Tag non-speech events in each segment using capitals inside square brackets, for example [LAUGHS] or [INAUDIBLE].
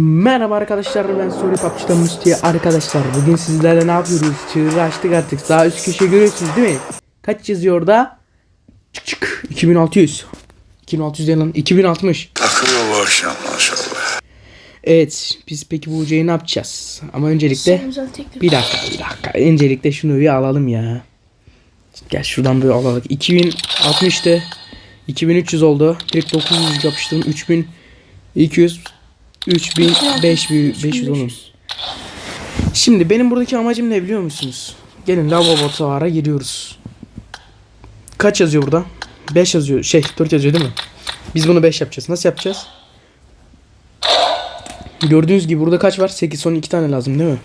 Merhaba arkadaşlar ben Suri Papçı'dan Musti'ye arkadaşlar bugün sizlerle ne yapıyoruz? Çığırı açtık artık sağ üst köşe görüyorsunuz değil mi? Kaç yazıyor orada? Çık çık. 2600 2600 değil lan 2060 Takıyor bu akşam maşallah. Evet biz peki bu ucayı ne yapacağız? Ama öncelikle bir dakika bir dakika. Öncelikle şunu bir alalım ya. Gel şuradan böyle alalım. 2060'tı 2300 oldu. Direkt 900 yapıştırdım. 3200 3000 5000 500 oğlum Şimdi benim buradaki amacım ne biliyor musunuz? Gelin lavabo giriyoruz. Kaç yazıyor burada? 5 yazıyor. Şey 4 yazıyor değil mi? Biz bunu 5 yapacağız. Nasıl yapacağız? Gördüğünüz gibi burada kaç var? 8 son 2 tane lazım değil mi?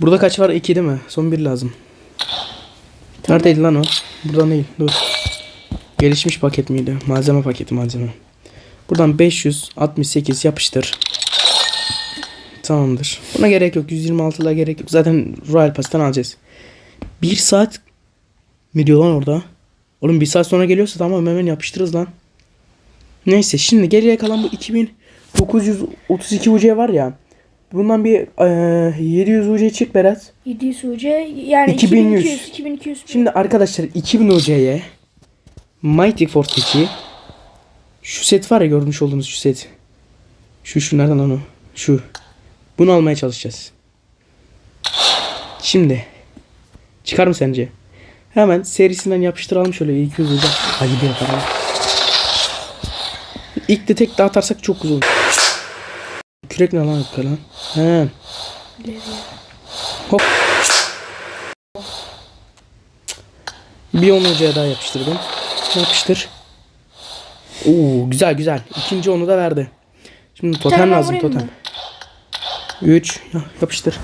Burada kaç var? 2 değil mi? Son 1 lazım. Neredeydi lan o? Buradan değil. Dur. Gelişmiş paket miydi? Malzeme paketi malzeme. Buradan 568 yapıştır. Tamamdır. Buna gerek yok. 126'la gerek yok. Zaten Royal Pass'tan alacağız. 1 saat mi diyor lan orada? Oğlum 1 saat sonra geliyorsa tamam hemen yapıştırırız lan. Neyse şimdi geriye kalan bu 2932 UC var ya. Bundan bir eee 700 UC çık Berat. 700 UC yani 2100. 2200 2200. Şimdi arkadaşlar 2000 UC'ye Mighty Force 2 şu set var ya görmüş olduğunuz şu set. Şu şu nereden lan o? Şu. Bunu almaya çalışacağız. Şimdi çıkar mı sence? Hemen serisinden yapıştıralım şöyle 200 uca. Hadi bir yapalım. İlk de tek dağıtarsak çok güzel olur. Kürek ne lan hakikaten lan? He. Hop. Bir 10 hocaya daha yapıştırdım. Yapıştır. Oo güzel güzel. İkinci onu da verdi. Şimdi totem lazım vurayım totem. 3 yapıştır.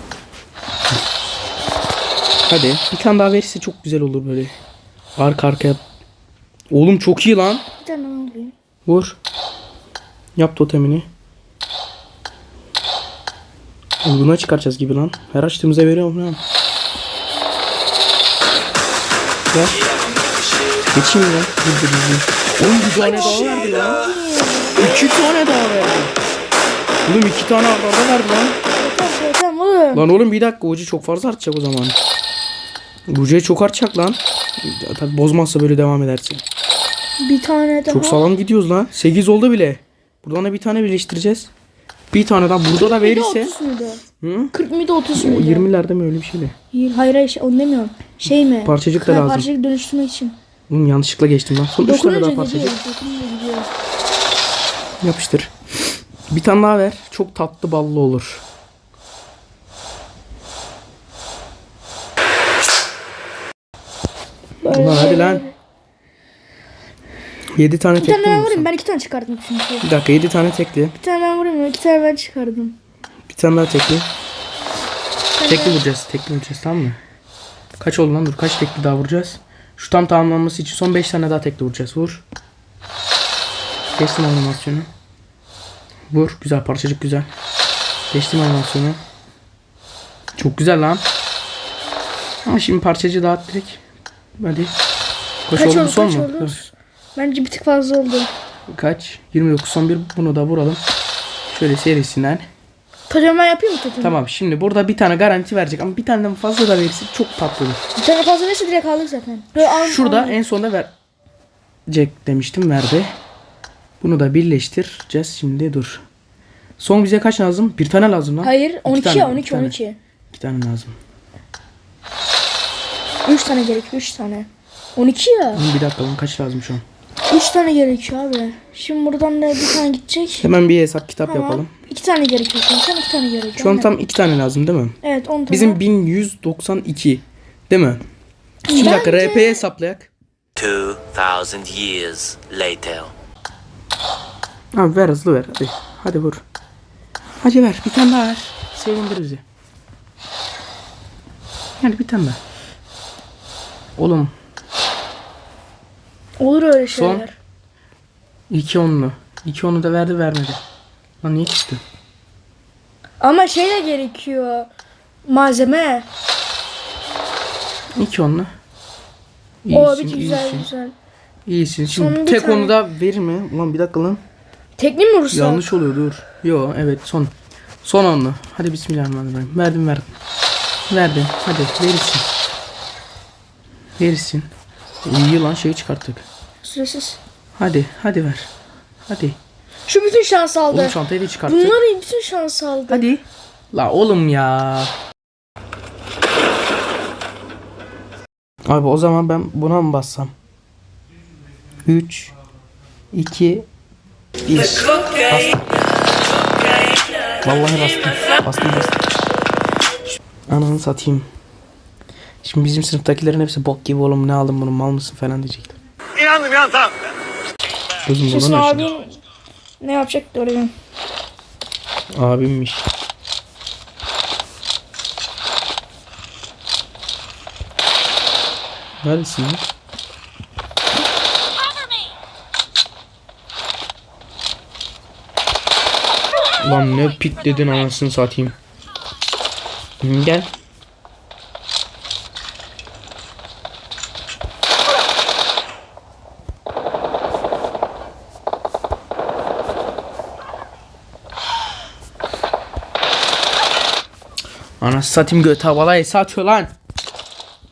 Hadi bir tane daha verirse çok güzel olur böyle. Arka arkaya. Oğlum çok iyi lan. Bir tane alayım. Vur. Yap totemini. Oğlum Buna çıkaracağız gibi lan. Her açtığımıza veriyorum lan. Ver. Geçeyim ya. Dur dur dur. Oğlum bir tane daha verdi lan. İki tane daha verdi. Oğlum iki tane arda verdi lan. Oğlum. Lan oğlum bir dakika ucu çok fazla artacak o zaman. Ucuya çok artacak lan. Tabi bozmazsa böyle devam ederse. Bir tane daha. Çok sağlam gidiyoruz lan. 8 oldu bile. Buradan da bir tane birleştireceğiz. Bir tane daha burada da verirse. 30 muydu? Hı? 40 mıydı 30 O muydu? 20'lerde mi öyle bir şeydi? Hayır hayır, şey, onu demiyorum. Şey mi? Parçacık da lazım. Parçacık dönüştürmek için. Oğlum yanlışlıkla geçtim lan. Son 3 tane daha gidiyor. Yapıştır. Bir tane daha ver. Çok tatlı ballı olur. Ulan hadi lan. 7 tane Bir tane ben mi vurayım. Ben iki tane çıkardım çünkü. Bir dakika 7 tane tekli. Bir tane ben vurayım. iki tane ben çıkardım. Bir tane daha tekli. Tekli vuracağız. Tekli vuracağız tamam mı? Kaç oldu lan dur kaç tekli daha vuracağız? Şu tam tamamlanması için son 5 tane daha tekli vuracağız. Vur. Geçtim animasyonu. Vur. Güzel parçacık güzel. Geçtim animasyonu. Çok güzel lan. Ama şimdi parçacığı dağıt direkt. Hadi. Kaç, Kaç oldu? Son kaç mu? oldu? Bence bir tık fazla oldu. Kaç? 29 son bir bunu da vuralım. Şöyle serisinden. Totem ben yapayım mı totem? Tamam şimdi burada bir tane garanti verecek ama bir taneden fazla da verirse çok tatlı olur. Bir tane fazla verirse direkt aldık zaten. Böyle al- Şurada al- en sonunda verecek demiştim verdi. Bunu da birleştireceğiz şimdi dur. Son bize kaç lazım? Bir tane lazım lan. Hayır 12 tane, ya iki 12 tane. 12. İki tane lazım. 3 tane gerekiyor 3 tane. 12 ya. Oğlum bir dakika lan kaç lazım şu an? 3 tane gerekiyor abi. Şimdi buradan da bir tane gidecek. Hemen bir hesap kitap Tamam. yapalım. 2 tane gerekiyor şu an. Sen 2 tane gerekiyor. Şu an tam iki tane lazım değil mi? Evet 10 tane. Bizim 1192 değil mi? Şimdi bir dakika Bence- RP'ye hesaplayak. 2,000 years later. Abi ver hızlı ver hadi. Hadi vur. Hadi ver bir tane daha ver. Sevindir bizi. Hadi bir tane daha. Oğlum Olur öyle Son. şeyler. iki onlu. İki onu da verdi vermedi. Lan niye çıktı? Ama şey de gerekiyor. Malzeme. İki onlu. o İyisin, bir güzel iyisin. güzel. İyisin. Şimdi Son tek tane. onu da verir mi? Ulan bir dakika lan. Teknik mi vursa? Yanlış oluyor dur. Yo evet son. Son onlu. Hadi bismillahirrahmanirrahim. Verdim verdim. Verdim. Hadi verirsin. Verirsin. İyi lan şeyi çıkarttık. Süresiz. Hadi hadi ver. Hadi. Şu bütün şans aldı. Oğlum çantayı da çıkarttık. Bunlar bütün şans aldı. Hadi. La oğlum ya. Abi o zaman ben buna mı bassam? 3 2 1 Bastım. Vallahi bastım. Bastım bastım. Ananı satayım. Şimdi bizim sınıftakilerin hepsi bok gibi oğlum ne aldın bunu mal mısın falan diyecekler. İnandım ya tamam. Gözüm bundan abin ne yapacak görelim. Abimmiş. Neredesin lan? Ne pik dedin anasını satayım. Gel. Anasını satayım göt havalayı satıyor lan.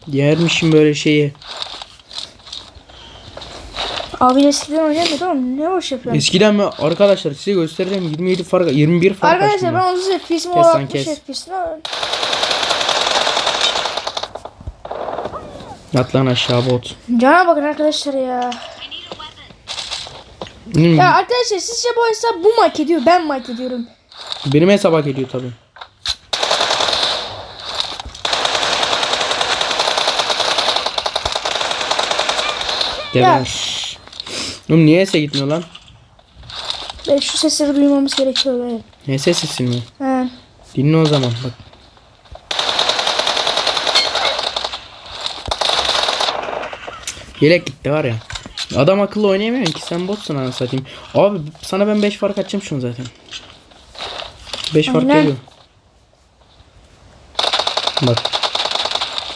Yermişim böyle şeyi. Abi eskiden oynamıyordu ama ne boş yapıyorsun? Eskiden mi arkadaşlar size göstereceğim 27 fark 21 fark Arkadaşlar ben 30 FPS'im o Kes lan, 60 kes. FPS'im. Yat lan aşağı bot. Cana bakın arkadaşlar ya. Hmm, Ya arkadaşlar sizce bu hesap bu mu hak ediyor ben mi hak ediyorum? Benim hesap hak ediyor tabi. Geber. Oğlum niye ese gitmiyor lan? Ben şu sesleri duymamız gerekiyor böyle. Ne seslisin mi? He. Dinle o zaman bak. Yelek gitti var ya. Adam akıllı oynayamıyor ki sen botsun anasını satayım. Abi sana ben 5 fark atacağım şunu zaten. 5 fark Aynen. geliyor. Bak.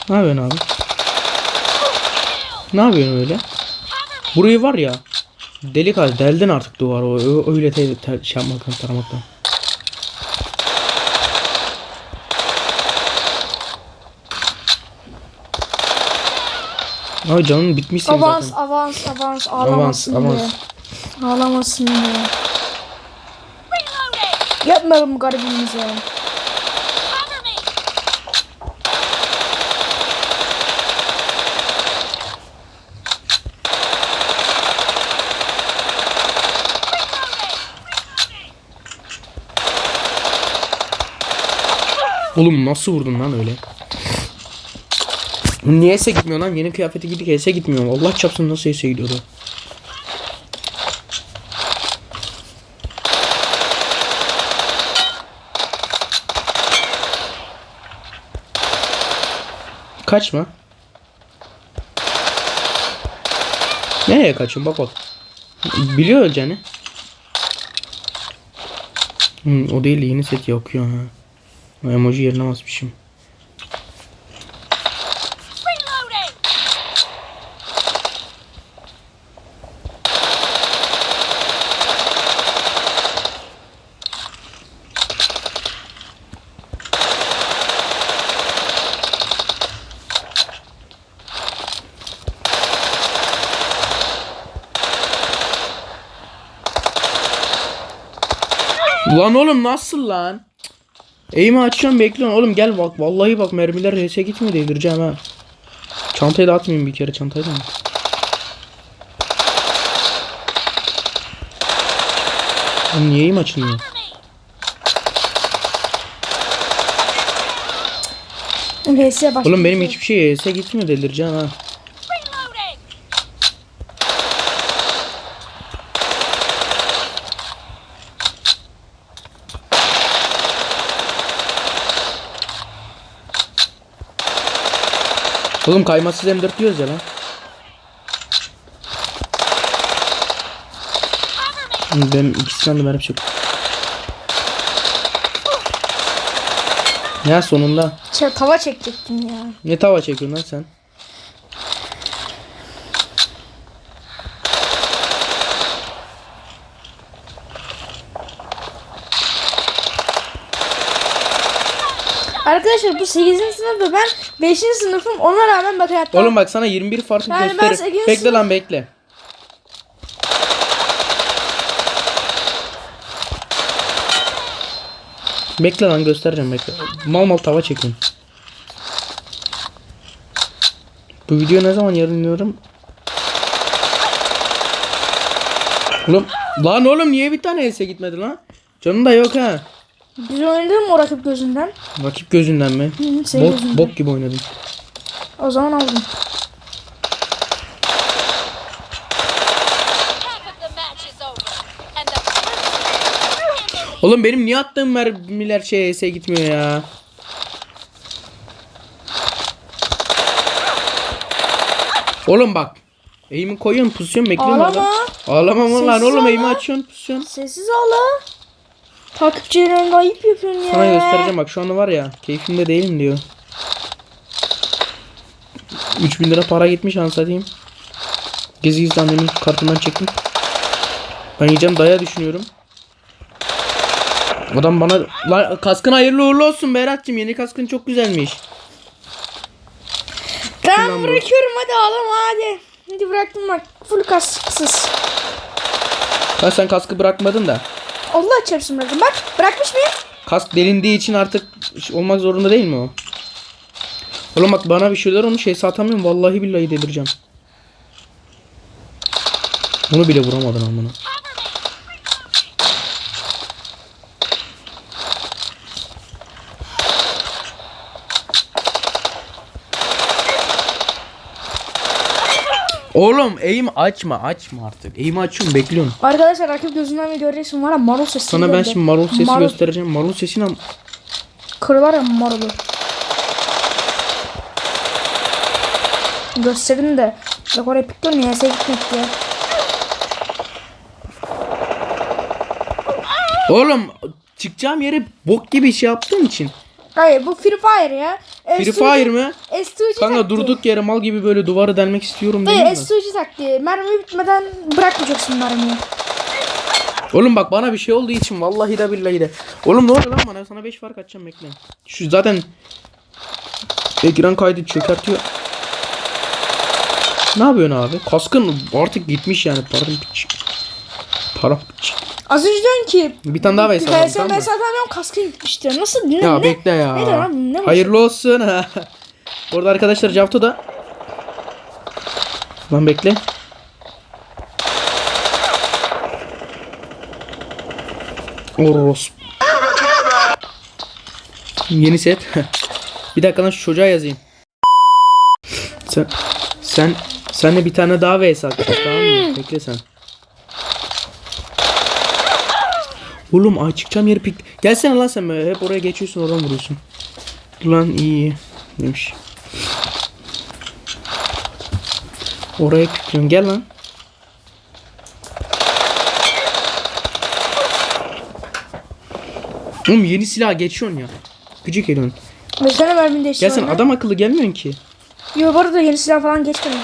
Ne yapıyorsun abi? Ne yapıyorsun öyle? Burayı var ya. Delik hal deldin artık duvarı o öyle te, te, şey yapmaktan taramaktan. Abi canın bitmiş senin Avans, zaten. avans, avans, ağlamasın avans. diye. Ağlamasın diye. Yapmayalım garibimize. Oğlum nasıl vurdun lan öyle? Niye ese gitmiyor lan? Yeni kıyafeti giydik ese gitmiyor. Allah çapsın nasıl ese gidiyordu. Kaçma. Nereye kaçıyorsun bak bak. Biliyor öleceğini. Hmm, o değil yeni set yakıyor ha. Emoji yerine basmışım. Lan oğlum nasıl lan? Eğimi açıyorum bekliyorum. Oğlum gel bak vallahi bak mermiler HS gitmiyor delireceğim ha. Çantayı da atmayayım bir kere çantayı da mı? Oğlum niye eğim açılmıyor? Oğlum benim hiçbir şey HS gitmiyor delireceğim ha. Oğlum kaymasız M4 diyoruz ya lan. Benim ikisinden de mermi çok. Ya sonunda. Şey, tava çekecektim ya. Ne tava çekiyorsun lan sen? Arkadaşlar bu 8. sınıf ve ben 5. sınıfım. Ona rağmen bak hayatta. Oğlum bak sana 21 farklı Yani ben gösterir. sekizinci Bekle sınıf- lan bekle. Bekle lan göstereceğim bekle. Mal mal tava çekin. Bu video ne zaman yayınlıyorum? Oğlum lan oğlum niye bir tane else gitmedi lan? Canım da yok ha. Biz oynadık mı o rakip gözünden? Rakip gözünden mi? Hı, senin Bok, gözünden. bok gibi oynadım. O zaman aldım. Oğlum benim niye attığım mermiler şey ES'e gitmiyor ya? Oğlum bak. Eğimi koyuyorum pozisyon bekliyorum Ağlama. orada. Ağlama mı lan oğlum ol eğimi açıyorsun pozisyon. Sessiz ol Takipçilerin ayıp yapıyorsun ya. Sana göstereceğim bak şu anda var ya keyfimde değilim diyor. 3000 lira para gitmiş ansatayım. Gezi gizli annemin kartından çektim. Ben yiyeceğim daya düşünüyorum. Adam bana lan kaskın hayırlı uğurlu olsun Berat'cığım yeni kaskın çok güzelmiş. Bu. bırakıyorum hadi ağlama hadi. Hadi bıraktım bak. Full kasksız. Ha sen kaskı bırakmadın da. Allah çarpsın bıraktım. Bak bırakmış mıyım? Kask delindiği için artık olmak zorunda değil mi o? Oğlum bak bana bir şeyler olmuş şey satamıyorum vallahi billahi delireceğim. Bunu bile vuramadın amına. Oğlum eğim açma açma artık. Eğimi açıyorum bekliyorum. Arkadaşlar rakip gözünden bir göreceksin var ya marul sesi. Sana ben şimdi marul sesi Marul göstereceğim. Marul sesini am- Kırılar ya marulu. Gösterin de. Bak oraya ya. Sen gitmek ya. Oğlum çıkacağım yere bok gibi şey yaptığım için. Hayır bu Free Fire ya. Free Fire mı? S2G Kanka taktiği. durduk yere mal gibi böyle duvara delmek istiyorum değil mi? S2G taktiği. Mermi bitmeden bırakmayacaksın mermiyi. Oğlum bak bana bir şey olduğu için vallahi de billahi de. Oğlum ne oluyor lan bana? Sana 5 fark atacağım bekle. Şu zaten ekran kaydı çökertiyor. Ne yapıyorsun abi? Kaskın artık gitmiş yani. Param piç. Para piç. Az önce diyorsun ki Bir tane daha Veysel aldım, VS tamam mı? VS atamıyorum kaskın gitmişti. Nasıl? Ne, Ya ne? bekle ya. Ne diyor abi? Ne? Hayırlı olsun. [LAUGHS] Orada arkadaşlar Cavto da. Lan bekle. Oros. Yeni set. [LAUGHS] bir dakika lan şu çocuğa yazayım. Sen sen senle bir tane daha vs atacağız tamam mı? Bekle sen. Oğlum ay çıkacağım yeri pik. Gelsene lan sen böyle hep oraya geçiyorsun oradan vuruyorsun. Lan iyi. Demiş. Oraya pikliyorum gel lan. Oğlum yeni silah geçiyorsun ya. Gıcık ediyorsun. Mesela mermi Gel değiştirme. sen adam akıllı gelmiyorsun ki. Yo bu arada yeni silah falan geçmedi.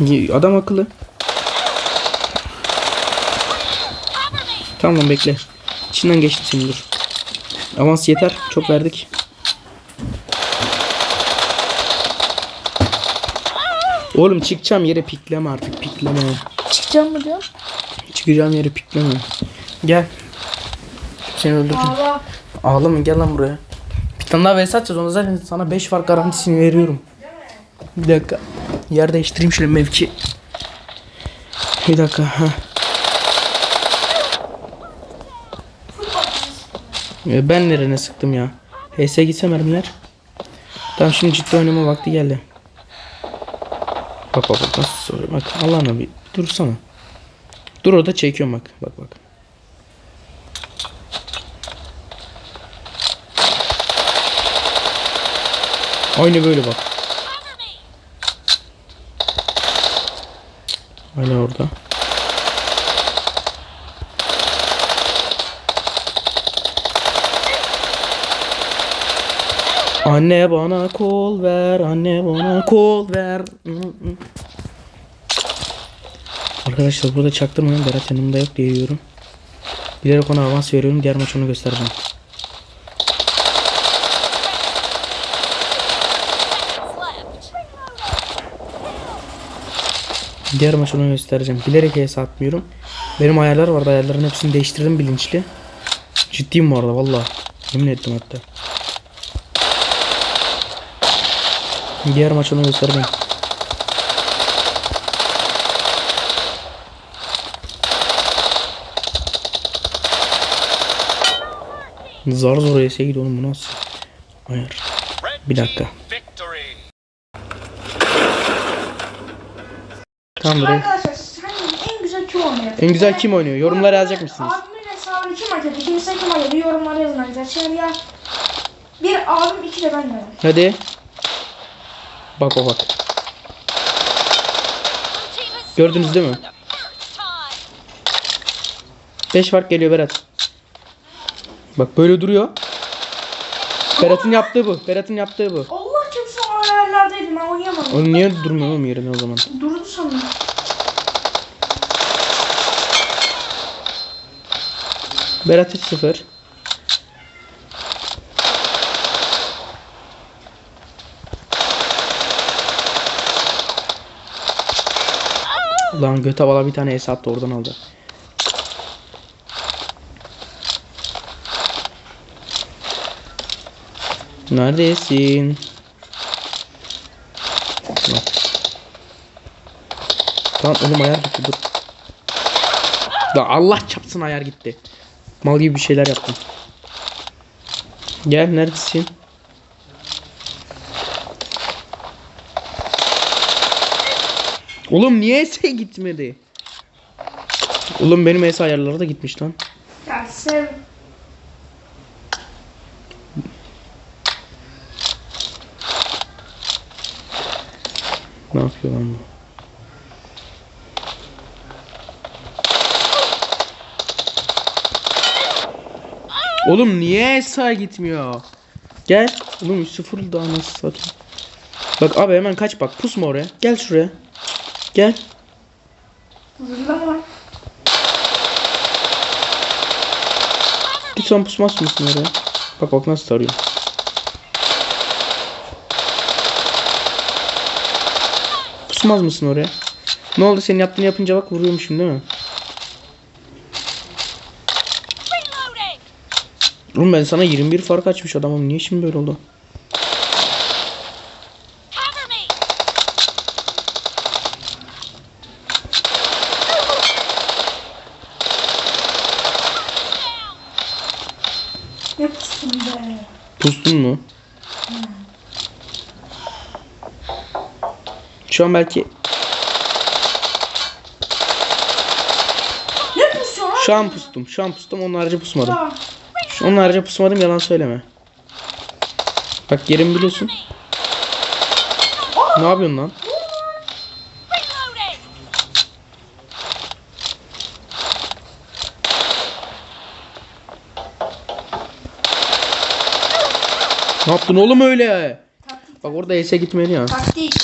Y- Adam akıllı. Tamam lan bekle. İçinden geçti senin dur. Avans yeter. Çok verdik. Oğlum çıkacağım yere pikleme artık pikleme. Çıkacağım mı diyor? Çıkacağım yere pikleme. Gel. Seni öldüreceğim. Ağla. Ağlama gel lan buraya. Bir tane daha vs atacağız ona zaten sana 5 fark garantisini veriyorum. Bir dakika. Yer değiştireyim şöyle mevki. Bir dakika. Ha. Ben nerene sıktım ya? HS gitse mermiler. Tamam şimdi ciddi oynama vakti geldi. Bak bak bak nasıl soruyor bak Allah'ına bir dursana. Dur orada çekiyorum bak bak bak. Aynı böyle bak. Hala orada. Anne bana kol ver, anne bana kol ver. Arkadaşlar burada çaktırmayın Berat yanımda yok diye yiyorum. Bilerek ona avans veriyorum. Diğer maç onu göstereceğim. Diğer maç göstereceğim. Bilerek hesa atmıyorum. Benim ayarlar vardı. Ayarların hepsini değiştirdim bilinçli. Ciddiyim bu arada valla. Yemin ettim hatta. Diğer maç onu göstereceğim. Zar zor ES'e gidiyor oğlum bu nasıl? Ayar. Bir dakika. Tamam buraya. Arkadaşlar en güzel kim oynuyor? En güzel kim oynuyor? Yorumlara yazacak mısınız? Abimin hesabını kim açacak? Kimse kim açacak? Yorumlara yazın arkadaşlar. Şimdi ya bir abim iki de ben varım. Hadi. Bak o bak. Gördünüz değil mi? scored for the first time. 5 fark geliyor Berat. Bak böyle duruyor. Berat'ın yaptığı bu. Berat'ın yaptığı bu. Allah kimse o ayarlardaydım ben oynayamadım. Oğlum niye durmuyor oğlum yerine o zaman? Durdu sanırım. Berat 3-0. Lan göt havalı bir tane es attı oradan aldı. Neredesin? Lan oğlum ayar gitti dur. Lan Allah çapsın ayar gitti. Mal gibi bir şeyler yaptım. Gel neredesin? Oğlum niye S'e gitmedi? Oğlum benim S ayarları da gitmiş lan. Sev. Ne yapıyor lan bu? Oğlum niye sağa gitmiyor? Gel. Oğlum 3-0 daha nasıl satayım? Bak abi hemen kaç bak pusma oraya. Gel şuraya. Gel. Zırlama. Lütfen pusmaz mısın oraya? Bak bak nasıl tarıyor. Pusmaz mısın oraya? Ne oldu senin yaptığını yapınca bak vuruyormuşum değil mi? Oğlum ben sana 21 fark açmış adamım. Niye şimdi böyle oldu? Şu an belki şu an pustum. Şu an pustum. Onun harici pusmadım. Onun harici pusmadım yalan söyleme. Bak yerimi biliyorsun. Ne yapıyorsun lan? Ne yaptın oğlum öyle? Bak orada S'e gitmeli ya. Taktik.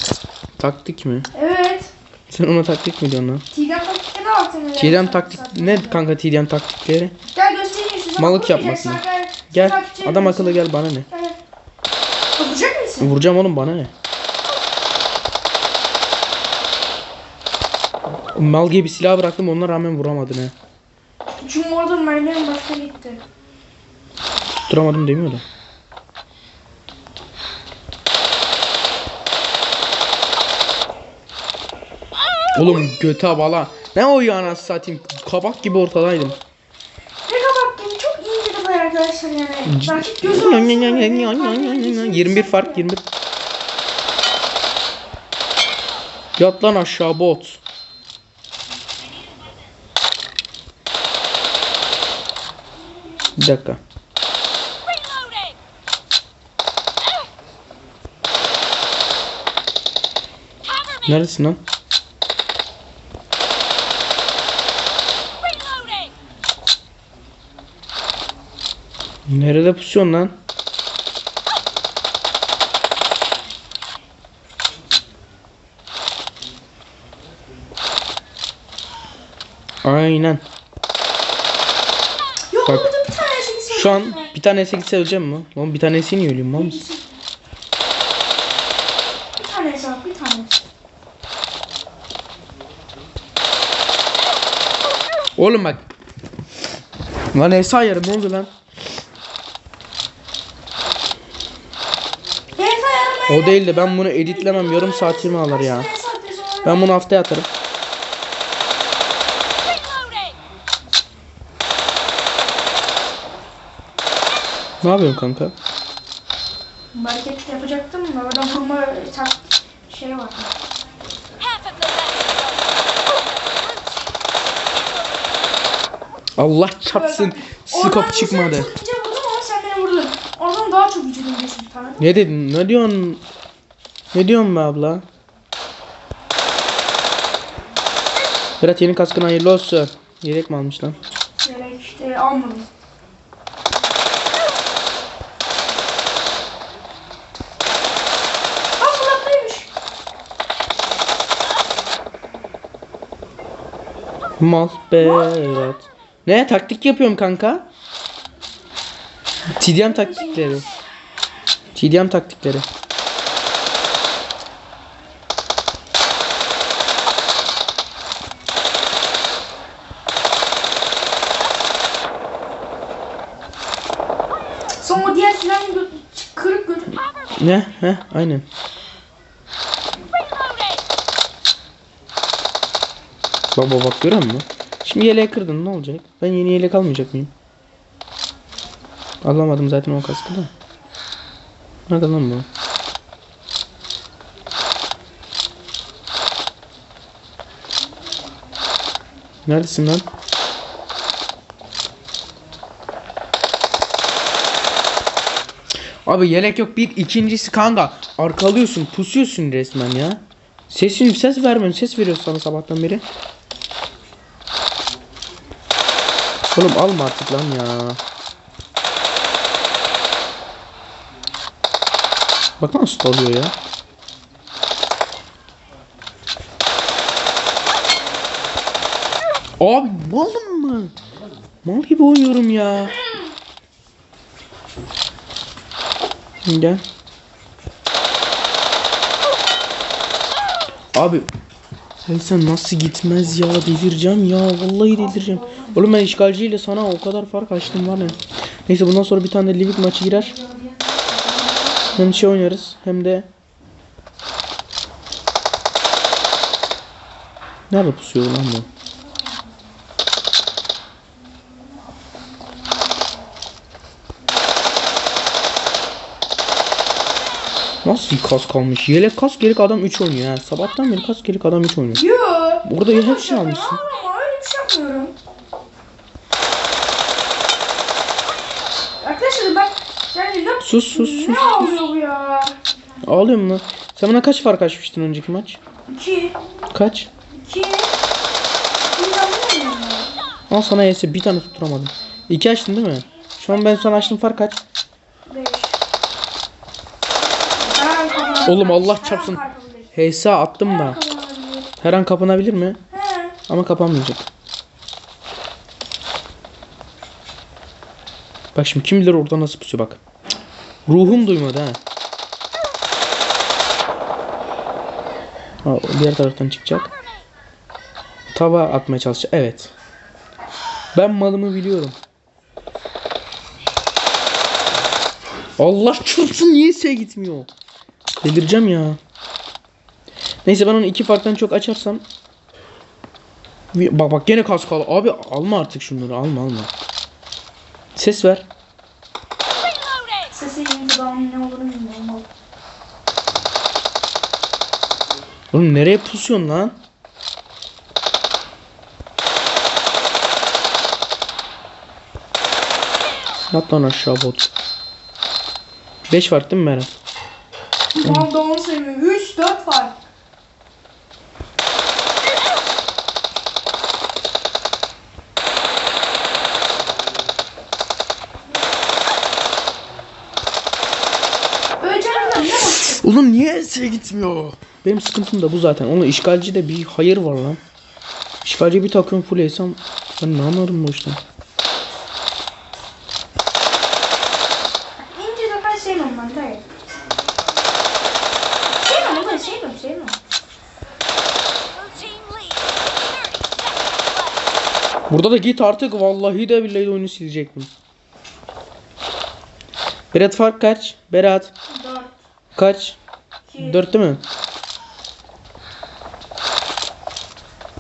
Taktik mi? Evet. Sen ona taktik mi diyorsun lan? Tidem taktikleri altına. TDM taktik ne kanka TDM taktikleri? Gel göstereyim size. Malık Bak, yapmasın. Gel, takipçi adam akıllı gel bana ne? Gel. Vuracak mısın? Vuracağım oğlum bana ne? Mal gibi silah bıraktım ona rağmen vuramadın he. Çünkü orada mermilerin başka gitti. Tutturamadım demiyor da. Oğlum göte bala. Ne o ya anasını satayım. Kabak gibi ortadaydım. Ne kadar gibi çok ince de böyle arkadaşlar yani. Rakip gözü olsun. 21 fark 21. Yat lan aşağı bot. Bir dakika. Neredesin lan? Nerede pusuyorsun lan? Aynen. Yok Bak. bir tane şey Şu an bir tanesi gitse öleceğim mi? Lan bir tanesi niye öleyim lan? Bir tane hesap bir tane. Oğlum bak. Lan Esa yarım ne oldu lan? Neyse yarın O değil de ben bunu editlemem yarım saatimi alır ya. Ben bunu haftaya atarım. Ne yapıyorsun kanka? Market yapacaktım da orada vurma tak şey var. Allah çarpsın. Skop çıkmadı. Çok ince vurdum ama sen beni vurdun. Oradan daha çok vücudum geçti bir tane. Ne dedin? Ne diyorsun? Ne diyorsun be abla? Berat yeni kaskın hayırlı olsun. Yelek mi almış lan? Böyle işte almadım. Mal Berat. Ne taktik yapıyorum kanka? TDM taktikleri. TDM taktikleri. Sonra diğer silah gö- kırık götür. Ne? He? Aynen. Baba bak görüyor musun? Şimdi yeleği kırdın ne olacak? Ben yeni yelek almayacak mıyım? Alamadım zaten o kaskı da. Nerede lan bu? Neredesin lan? Abi yelek yok bir ikincisi kanka arkalıyorsun pusuyorsun resmen ya. Sesin ses vermiyorsun ses veriyorsun sana sabahtan beri. Oğlum alma artık lan ya. Bak nasıl oluyor ya. Abi malım mı? Mal gibi oynuyorum ya. Gel. Abi sen nasıl gitmez ya delireceğim ya vallahi delireceğim. Oğlum ben işgalciyle sana o kadar fark açtım var ya. Neyse bundan sonra bir tane de Livik maçı girer. Hem şey oynarız hem de Nerede pusuyor lan bu? Nasıl kas kalmış? Yelek kas gerek adam 3 oynuyor ha. Sabahtan beri kas gerek adam 3 oynuyor. Yo. Burada ya hepsini almışsın. Ama öyle bir şey yapmıyorum. Arkadaşlar bak yani ne, Sus sus sus. ne bu ya? Ağlıyor mu lan? Sen bana kaç fark açmıştın önceki maç? İki. Kaç? İki. Al sana yese bir tane tutturamadım. İki açtın değil mi? Şu an ben sana açtım fark kaç? Beş. Oğlum Allah çarpsın. HS attım da. Her an kapanabilir mi? He. Ama kapanmayacak. Bak şimdi kim bilir orada nasıl pusuyor bak. Ruhum duymadı ha. Diğer taraftan çıkacak. Tava atmaya çalışacak. Evet. Ben malımı biliyorum. Allah çarpsın niye S gitmiyor? Delireceğim ya. Neyse ben onu iki farktan çok açarsam Bak bak gene kas kaldı. Abi alma artık şunları alma alma. Ses ver. Oğlum nereye pusuyorsun lan? Yat lan aşağı bot. 5 fark değil mi Berat? Mal da 10 sayıyor. 3, 4 fark. Öleceğim ne bak. Oğlum niye S'ye gitmiyor? Benim sıkıntım da bu zaten. Onun işgalci de bir hayır var lan. İşgalci bir takım full hesam. Ben ne anlarım bu işten. İnce zaten sevmem ben de. Sevmem ben sevmem sevmem. Blue team lead. 30 seconds left. Burada da git artık vallahi de billahi de oyunu silecektim. Berat fark kaç? Berat Dört. kaç? iki, 4 değil mi?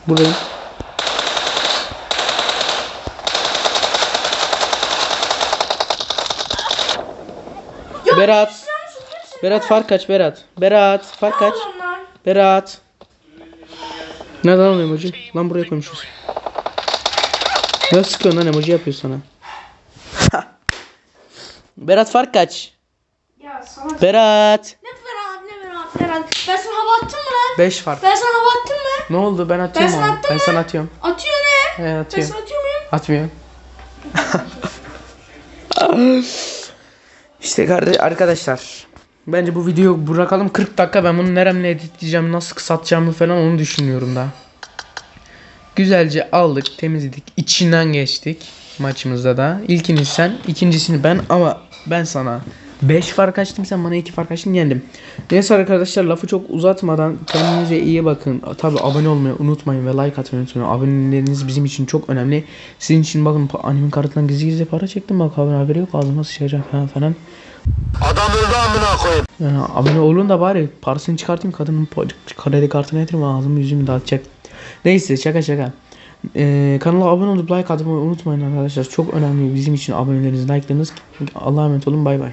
Buradayım. Berat. Berat fark kaç Berat? Berat fark kaç? Berat. Nereden alıyorum emoji? Lan buraya koymuşuz. Ne sıkıyorsun lan emoji yapıyor sana. [LAUGHS] Berat fark kaç? Ya sana Berat. ne Berat ne Berat Berat. Ben sana hava attım? 5 fark. Ben sana attım mı? Ne oldu ben atıyorum Ben sana onu. attım Ben sana atıyorum. Atıyor ne? He Ben atıyorum. sana atıyor muyum? Atmıyor. [LAUGHS] işte kardeş arkadaşlar. Bence bu videoyu bırakalım 40 dakika ben bunu neremle editleyeceğim nasıl kısaltacağımı falan onu düşünüyorum da. Güzelce aldık temizledik içinden geçtik maçımızda da. İlkini sen ikincisini ben ama ben sana 5 fark açtım sen bana 2 fark açtın yendim. Neyse arkadaşlar lafı çok uzatmadan kendinize iyi bakın. Tabi abone olmayı unutmayın ve like atmayı unutmayın. Aboneleriniz bizim için çok önemli. Sizin için bakın annemin kartından gizli gizli para çektim bak haber haberi yok ağzıma sıçacak falan falan. Adam öldü amına koyayım. Yani abone olun da bari parasını çıkartayım kadının kredi kartına yatırayım ağzımı yüzümü dağıtacak. Neyse şaka şaka. Ee, kanala abone olup like atmayı unutmayın arkadaşlar. Çok önemli bizim için aboneleriniz, like'larınız. Allah'a emanet olun bay bay.